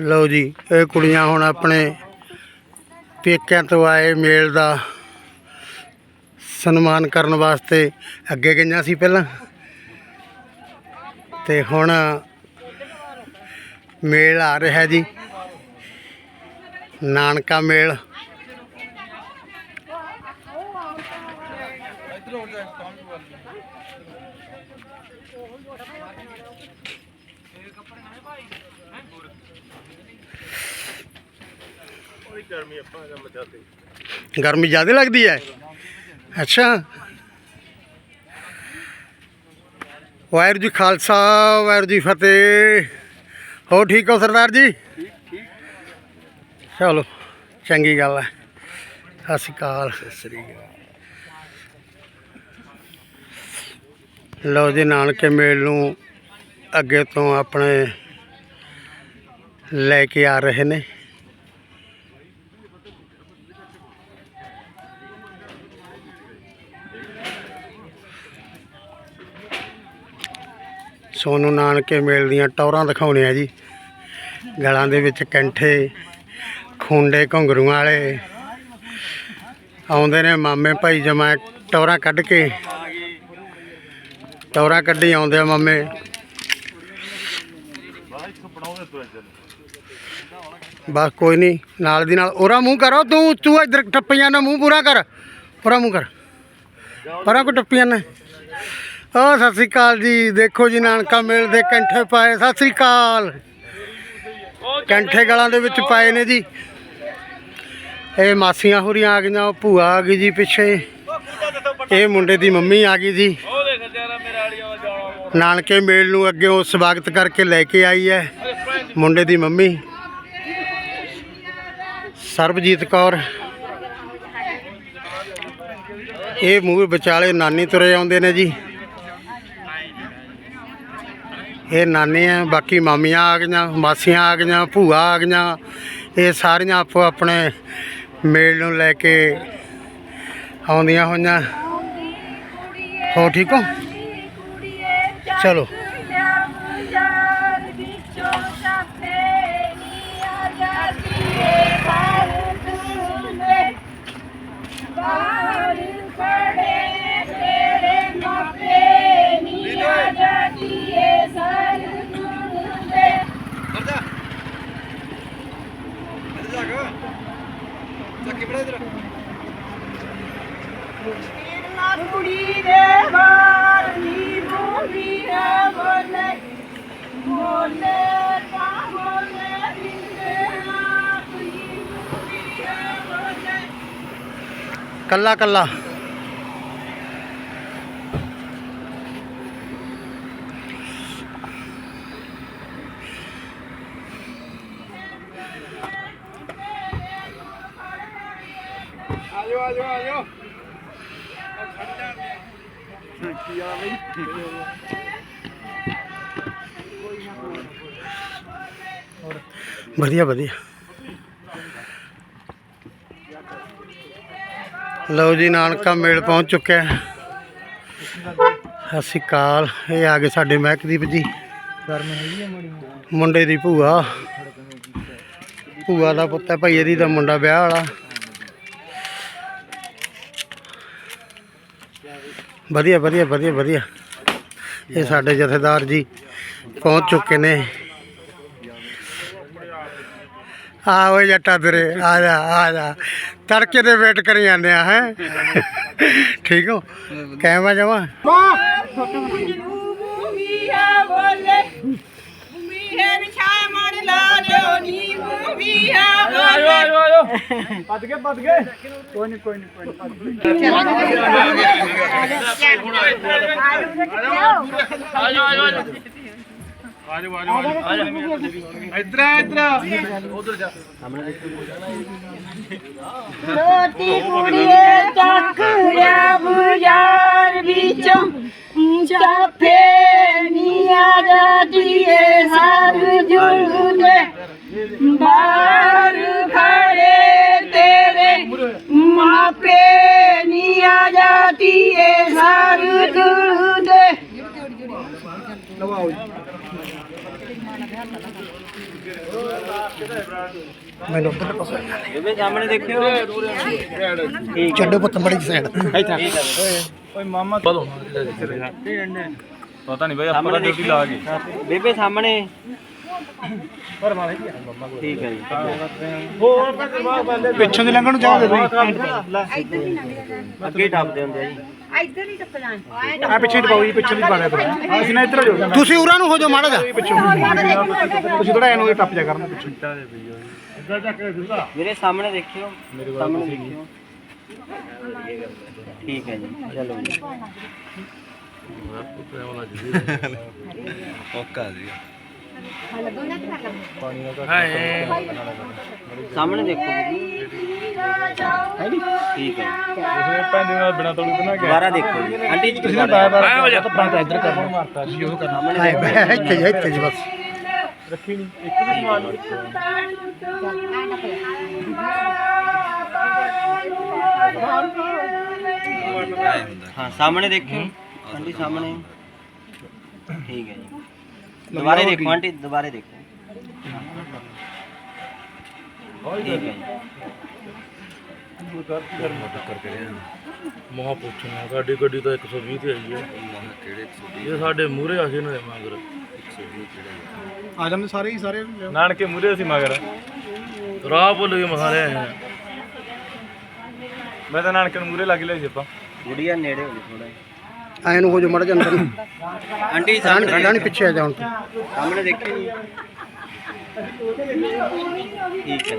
ਲਓ ਜੀ, ਇਹ ਕੁੜੀਆਂ ਹੁਣ ਆਪਣੇ ਪੇਕਿਆਂ ਤੋਂ ਆਏ ਮੇਲ ਦਾ ਸਨਮਾਨ ਕਰਨ ਵਾਸਤੇ ਅੱਗੇ ਗਈਆਂ ਸੀ ਪਹਿਲਾਂ। ਤੇ ਹੁਣ ਮੇਲ ਆ ਰਿਹਾ ਜੀ। ਨਾਨਕਾ ਮੇਲ। ਗਰਮੀ ਜ਼ਿਆਦਾ ਲੱਗਦੀ ਹੈ? ਅੱਛਾ। ਵਾਹਿਗੁਰੂ ਜੀ ਖਾਲਸਾ, ਵਾਹਿਗੁਰੂ ਜੀ ਫਤਿਹ। ਹੋ ਠੀਕ ਹੋ ਸਰਦਾਰ ਜੀ? ਚਲੋ, ਚੰਗੀ ਗੱਲ ਹੈ। ਸਤਿ ਸ਼੍ਰੀ ਅਕਾਲ ਸਤਿ ਸ਼੍ਰੀ ਅਕਾਲ। ਲਓ ਜੀ, ਨਾਨਕੇ ਮੇਲ ਨੂੰ ਅੱਗੇ ਤੋਂ ਆਪਣੇ ਲੈ ਕੇ ਆ ਰਹੇ ਨੇ। ਸੋਨੂੰ ਨਾਨਕੇ ਮੇਲ ਦੀਆਂ ਟੌਰਾਂ ਦਿਖਾਉਣੇ ਆ ਜੀ। ਗਲਾਂ ਦੇ ਵਿੱਚ ਕੈਂਠੇ, ਖੁੰਡੇ ਘੁੰਗਰੂਆਂ ਵਾਲੇ। ਆਉਂਦੇ ਨੇ ਮਾਮੇ ਭਾਈ ਜਮਾ ਟੌਰਾਂ ਕੱਢ ਕੇ। ਟੌਰਾਂ ਕੱਢੀ ਆਉਂਦੇ ਆ ਮਾਮੇ। ਬਸ ਕੋਈ ਨਹੀਂ ਨਾਲ ਦੀ ਨਾਲ ਉਹਰਾ ਮੂੰਹ ਕਰੋ ਤੂੰ ਤੂੰ ਇੱਧਰ ਟੱਪੀਆਂ ਨਾ ਮੂੰਹ ਪੂਰਾ ਕਰ, ਉਹਰਾ ਮੂੰਹ ਕਰ। ਪਰਾਂ ਕੋ ਟੱਪੀਆਂ ਨਾ। ਓ ਸਤਿ ਸ੍ਰੀ ਅਕਾਲ ਜੀ, ਦੇਖੋ ਜੀ ਨਾਨਕਾ ਮੇਲ ਦੇ ਕੰਠੇ ਪਾਏ, ਸਤਿ ਸ੍ਰੀ ਅਕਾਲ। ਕੰਠੇ ਗਲਾਂ ਦੇ ਵਿੱਚ ਪਾਏ ਨੇ ਜੀ। ਇਹ ਮਾਸੀਆਂ ਹੋਰੀਆਂ ਆ ਗਈਆਂ, ਉਹ ਭੂਆ ਆ ਗਈ ਜੀ ਪਿੱਛੇ। ਇਹ ਮੁੰਡੇ ਦੀ ਮੰਮੀ ਆ ਗਈ ਜੀ। ਨਾਨਕੇ ਮੇਲ ਨੂੰ ਅੱਗੇ ਉਹ ਸਵਾਗਤ ਕਰਕੇ ਲੈ ਕੇ ਆਈ ਹੈ, ਮੁੰਡੇ ਦੀ ਮੰਮੀ। ਸਰਬਜੀਤ ਕੌਰ। ਇਹ ਮੂੰਹ ਵਿਚਾਲੇ ਨਾਨੀ ਤੁਰੇ ਆਉਂਦੇ ਨੇ ਜੀ। ਇਹ ਨਾਨੇ ਆ ਬਾਕੀ ਮਾਮੀਆਂ ਆ ਗਈਆਂ ਮਾਸੀਆਂ ਆ ਗਈਆਂ ਭੂਆ ਆ ਗਈਆਂ। ਇਹ ਸਾਰੀਆਂ ਆਪੋ ਆਪਣੇ ਮੇਲ ਨੂੰ ਲੈ ਕੇ ਆਉਂਦੀਆਂ ਹੋਈਆਂ। ਹੋ ਠੀਕ ਹੋ? ਚਲੋ। ਨਾ ਕੁੜੀ ਦੇ ਬਾਹਰ ਨੀ ਬੋਲੀ ਹੈ ਬੋਲੇ ਬੋਲੇ ਕਾ ਬੋਲੇ ਬਿੰਦੇ ਨਾ ਕੁੜੀ ਬੋਲੀ ਹੈ ਬੋਲੇ ਕੱਲਾ ਕੱਲਾ। ਵਧੀਆ ਵਧੀਆ। ਲਓ ਜੀ, ਨਾਨਕਾ ਮੇਲ ਪਹੁੰਚ ਚੁੱਕਿਆ। ਹੈ। ਸਤਿ ਸ਼੍ਰੀ ਅਕਾਲ। ਇਹ ਆ ਗਏ ਸਾਡੇ ਮਹਿਕਦੀਪ ਜੀ। ਮੁੰਡੇ ਦੀ ਭੂਆ। ਭੂਆ ਦਾ ਪੁੱਤ ਹੈ, ਭਾਈ ਇਹਦੀ ਦਾ ਮੁੰਡਾ ਵਿਆਹ ਵਾਲਾ। ਵਧੀਆ ਵਧੀਆ ਵਧੀਆ ਵਧੀਆ। ਇਹ ਸਾਡੇ ਜਥੇਦਾਰ ਜੀ ਪਹੁੰਚ ਚੁੱਕੇ ਨੇ। ਆ ਓਏ ਜੱਟਾ ਤੇਰੇ, ਆ ਜਾ ਆ ਜਾ। ਤੜਕੇ ਦੇ ਵੇਟ ਕਰੀ ਜਾਂਦੇ ਆ, ਹੈ? ਠੀਕ ਹੋ? ਕਹਿਵਾ ਜਾਵਾ ਮੂਮੀਆ ਬੋਲੇ। ਮੂਮੀਏ ਵਿਛਾਏ ਮਣ ਲਾ ਦਿਓ ਨੀ ਆਜੋ ਆਜੋ ਭੱਜ ਗਏ ਭੱਜ ਗਏ। ਕੋਈ ਨਹੀਂ ਕੋਈ ਨਹੀਂ ਕੋਈ ਨਹੀਂ ਆਜੋ ਆਜੋ ਆਜੋ। ਆਜੋ ਆਜੋ ਇੱਧਰ ਆ, ਇੱਧਰ ਆ। ਰੋਟੀ ਕੁੜੀਏ ਚੱਕ ਮੈਨੂੰ ਉੱਧਰ ਪਾਸੇ ਬੇਬੇ ਸਾਹਮਣੇ ਦੇਖਿਓ। ਛੱਡੋ ਪੁੱਤ ਮੜੀ ਸਾਈਡ ਓਏ ਮਾਮਾ ਪਤਾ ਨਹੀਂ ਬਈ ਆਪਾਂ ਡਿਊਟੀ ਲਾ ਗਏ ਬੇਬੇ ਸਾਹਮਣੇ। ਠੀਕ ਹੈ ਜੀ। ਪਿੱਛੋਂ ਦੀ ਲੰਘਣ ਨੂੰ ਚਾਹਦੇ ਬਈ ਅੱਗੇ ਟੱਪਦੇ ਹੁੰਦੇ ਆ ਜੀ। ਇੱਧਰ ਹੀ ਟੱਪ ਜਾਣ ਆ ਪਿੱਛੇ ਪਾਉ ਜੀ ਪਿੱਛੇ ਦੀ ਪਾ ਗਿਆ ਥੋੜਾ ਅਸੀਂ ਨਾ ਇੱਧਰ ਹੋ ਜਾਓ। ਤੁਸੀਂ ਉਰਾਂ ਨੂੰ ਹੋ ਜਾਓ ਮਾੜਾ ਜਾ ਪਿੱਛੋਂ ਤੁਸੀਂ ਥੋੜਾ ਇਹਨੂੰ ਟੱਪ ਜਾ ਕਰਨਾ ਪਿੱਛੋਂ। ਇੱਦਾਂ ਚੱਕ ਕੇ ਫਿਰਦਾ ਮੇਰੇ ਸਾਹਮਣੇ ਦੇਖਿਓ। ਸਾਹਮਣੇ ਦੇਖਿਓ। ਠੀਕ ਹੈ ਜੀ। ਚਲੋ ਜੀ। ਸਾਹਮਣੇ ਦੇਖੋ। ਜੀ ਠੀਕ ਹੈ। ਉਸਨੇ ਪੈਂਦੇ ਨਾਲ ਬਿਨਾ ਤੋੜੀ ਬਣਾ ਕੇ ਦੁਬਾਰਾ ਦੇਖੋ ਜੀ। ਆਂਟੀ ਜੀ ਤੁਸੀਂ ਬਾਰ ਬਾਰ ਹੋ ਜਾ ਤਾਂ ਇੱਧਰ ਕਰਨਾ। ਮਾਰਤਾ ਸੀ ਉਹ ਕਰਨਾ। ਹਾਏ ਬੈ ਇੱਥੇ ਜਾ ਇੱਥੇ ਜਾ ਬਸ। ਰੱਖੀ ਨਹੀਂ ਇੱਕ ਵੀ ਸਮਾਨ ਨਹੀਂ ਹਾਂ ਸਾਹਮਣੇ ਦੇਖਿਓ। ਆਂਟੀ ਸਾਹਮਣੇ। ਠੀਕ ਹੈ ਜੀ। ਦੁਬਾਰੇ ਦੇਖੋ ਆਂਟੀ ਦੁਬਾਰੇ ਦੇਖੋ। ਠੀਕ ਹੈ ਜੀ। ਮਹਾ ਪੁੱਛਣਾ ਸਾਡੀ ਗੱਡੀ ਤਾਂ 120 ਤੇ ਆਈ ਹੈ। ਇਹ ਸਾਡੇ ਮੂਹਰੇ ਆ ਸੀ ਇਹਨਾਂ ਦੇ ਮਗਰ। ਆ ਜਾਂਦੇ ਸਾਰੇ ਹੀ ਸਾਰੇ ਨਾਨਕੇ ਮੂਰੇ ਅਸੀਂ ਮਗਰ। ਰਾਹ ਭੁੱਲ ਗਏ ਮਸਾਲੇ ਆਏ ਆ। ਮੈਂ ਤਾਂ ਨਾਨਕੇ ਨੂੰ ਮੂਰੇ ਲੱਗ ਲਿਆ ਸੀ ਆਪਾਂ। ਗੁੜੀਆ ਨੇੜੇ ਹੋ ਜੀ ਥੋੜਾ ਐ ਨੂੰ ਹੋ ਮਾੜਾ ਜਾ ਅੰਦਰ। ਨੂੰ ਆਂਟੀ ਸਾਹਮਣੇ ਰਾਣੀ ਰਾਣੀ ਪਿੱਛੇ ਆ ਤੂੰ। ਸਾਹਮਣੇ ਜੀ। ਠੀਕ ਹੈ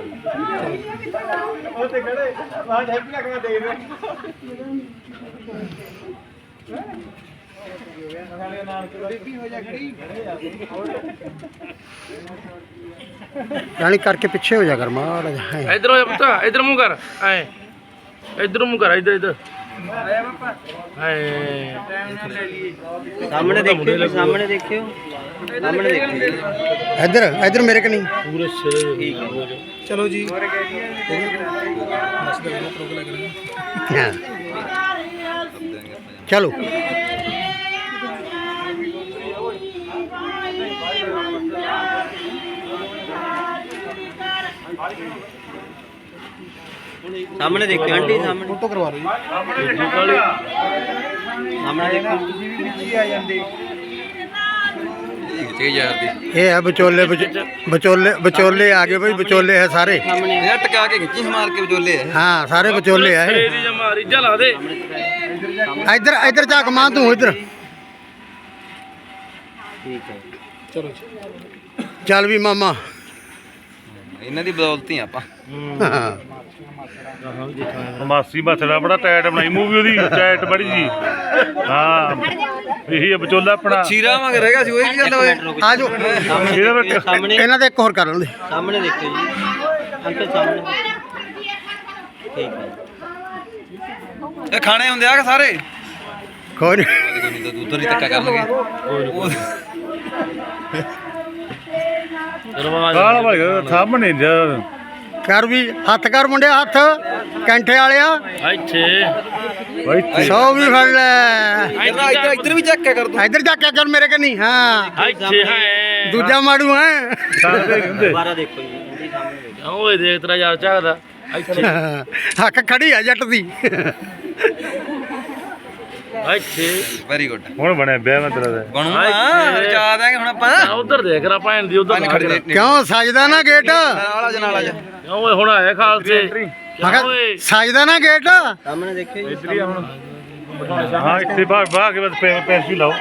ਖੜੇ ਹੈਪੀ ਦੇਖ ਰਿਹਾ ਰਾਣੀ ਕਰਕੇ ਪਿੱਛੇ ਹੋ ਜਾ ਕਰ ਮਾੜਾ ਜਾ। ਇੱਧਰ ਹੋ ਜਾ ਪੁੱਤ ਇੱਧਰ ਮੂੰਹ ਕਰ ਐ। ਇੱਧਰ ਮੂੰਹ ਕਰ ਇੱਧਰ ਇੱਧਰ। ਹਾਏ। ਸਾਹਮਣੇ ਦੇਖਿਓ ਸਾਹਮਣੇ ਦੇਖਿਓ। ਸਾਹਮਣੇ ਦੇਖਿਓ ਜੀ। ਇੱਧਰ ਇੱਧਰ ਮੇਰੇ ਕਨੀ। ਪੂਰੇ ਸਿਰੇ ਠੀਕ ਹੈ ਚਲੋ ਜੀ। ਹਾਂ। ਚਲੋ। ਸਾਹਮਣੇ ਦੇਖਿਓ ਆਂਟੀ ਸਾਹਮਣੇ। ਫੋਟੋ ਕਰਵਾ ਲਓ ਜੀ। ਸਾਹਮਣੇ ਦੇਖੋ ਆ ਜਾਂਦੇ। ਇਹ ਹੈ ਵਿਚੋਲੇ ਵਿਚ- ਵਿਚੋਲੇ ਵਿਚੋਲੇ ਆ ਗਏ ਬਈ ਵਿਚੋਲੇ ਹੈ ਸਾਰੇ। ਸਾਹਮਣੇ। ਇਹ ਟਕਾ ਕੇ ਖਿੱਚੀ ਮਾਰ ਕੇ ਵਿਚੋਲੇ ਆ। ਹਾਂ ਸਾਰੇ ਵਿਚੋਲੇ ਆ ਸਿਰੇ ਦੀ ਜਮਾ ਰੀਜਾ ਲਾ ਦੇ। ਇਹ ਇੱਧਰ ਇੱਧਰ ਝਾਕ ਮਾਂ ਤੂੰ ਇੱਧਰ। ਠੀਕ ਹੈ। ਚਲੋ ਜੀ ਚੱਲ ਵੀ ਮਾਮਾ। ਇਹਨਾਂ ਦੀ ਬਦੌਲਤ ਹੀ ਆਪਾਂ। ਹਾਂ। ਮਾਸੀ ਮਸੜਾ ਬੜਾ ਟਾਈਟ ਬਣਾਈ ਮੂਵੀ ਉਹਦੀ ਟਾਈਟ ਬੜੀ ਜੀ। ਹਾਂ। ਇਹੀ ਆ ਵਿਚੋਲਾ ਆਪਣਾ। ਚੀਰਾ ਮੰਗ ਰਹੇਗਾ ਸੀ ਉਹ ਕੀ ਗੱਲ ਹੋਏ ਆ ਜਾਓ ਇਹਦਾ ਵਿੱਚ ਸਾਹਮਣੇ। ਇਹਨਾਂ ਦੇ ਇੱਕ ਹੋਰ ਕਰ ਲੈਂਦੇ। ਸਾਹਮਣੇ ਦੇਖਿਓ ਜੀ। ਅੰਕਲ ਸਾਹਮਣੇ। ਠੀਕ ਹੈ। ਇਹ ਖਾਣੇ ਹੁੰਦੇ ਆ ਕਿ ਸਾਰੇ? ਕੋਈ ਨੀ। ਕੋਈ ਨਹੀਂ ਤਾਂ ਉਧਰ ਹੀ ਧੱਕਾ ਕਰ ਰਵਾਜ ਕਾਲਾ ਭਾਈ ਸਾਹਮਣੇ ਜਾ। ਕਰ ਵੀ ਹੱਥ ਕਰ ਮੁੰਡਿਆ ਹੱਥ। ਕੈਂਠੇ ਵਾਲਿਆ। ਇੱਥੇ। ਬਾਈ ਸੌ ਵੀ ਫੜ ਲੈ। ਇੱਧਰ ਇੱਧਰ ਵੀ ਚੱਕ ਕੇ ਕਰ ਦੂੰ ਇੱਧਰ ਜਾ ਕੇ ਕਰ ਮੇਰੇ ਕਨੀ ਹਾਂ। ਇੱਥੇ ਹੈ। ਦੂਜਾ ਮਾੜੂ ਹੈ। ਸਾਰੇ ਨਹੀਂ ਹੁੰਦੇ ਦੁਬਾਰਾ ਦੇਖੋ ਜੀ ਆਂਟੀ ਸਾਹਮਣੇ ਦੇਖੋ। ਓਏ ਦੇਖ ਤੇਰਾ ਯਾਰ ਝਾਕਦਾ। ਇੱਥੇ। ਹੱਕ ਖੜੀ ਆ ਜੱਟ ਦੀ। ਇੱਥੇ। ਵੈਰੀ ਗੁੱਡ ਹੁਣ ਬਣਿਆ ਵਿਆਹ ਮੈਂ ਤੇਰਾ ਦਾ ਬਣੂਗਾ। ਰਚਾ ਦਾਂਗੇ ਹੁਣ ਆਪਾਂ। ਆ ਉਧਰ ਦੇਖ ਰਾ ਭੈਣ ਦੀ ਉਧਰ ਕਿਉਂ ਸਜਦਾ ਨਾ ਗੇਟ ਨਾਲ ਆ ਜਾ ਓਏ ਹੁਣ ਆਇਆ ਖਾਲਸੇ। ਓਏ? ਸਜਦਾ ਨਾ ਗੇਟ ਸਾਹਮਣੇ ਦੇਖਿਓ ਇੱਧਰ ਹੀ ਹੁਣ। ਹਾਂ ਇੱਥੇ ਬਾਹਰ ਬਾਹਰ ਕੇ ਬਸ ਪੈਸੇ ਲਾਓ।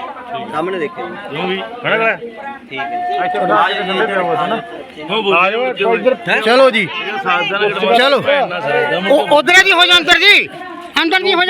ਸਾਹਮਣੇ ਦੇਖਿਓ ਜੀ। ਕਿਉਂ ਵੀ। ਖੜਾ ਕਰ। ਠੀਕ ਹੈ ਇੱਥੇ ਪਿਆ ਹੋਇਆ ਨਾ ਇੱਧਰ ਚਲੋ ਜੀ। ਚਲੋ। ਉਧਰ ਜੀ ਹੋ ਜਾ ਅੰਦਰ ਜੀ। ਅੰਦਰ ਜੀ ਹੋ ਜਾ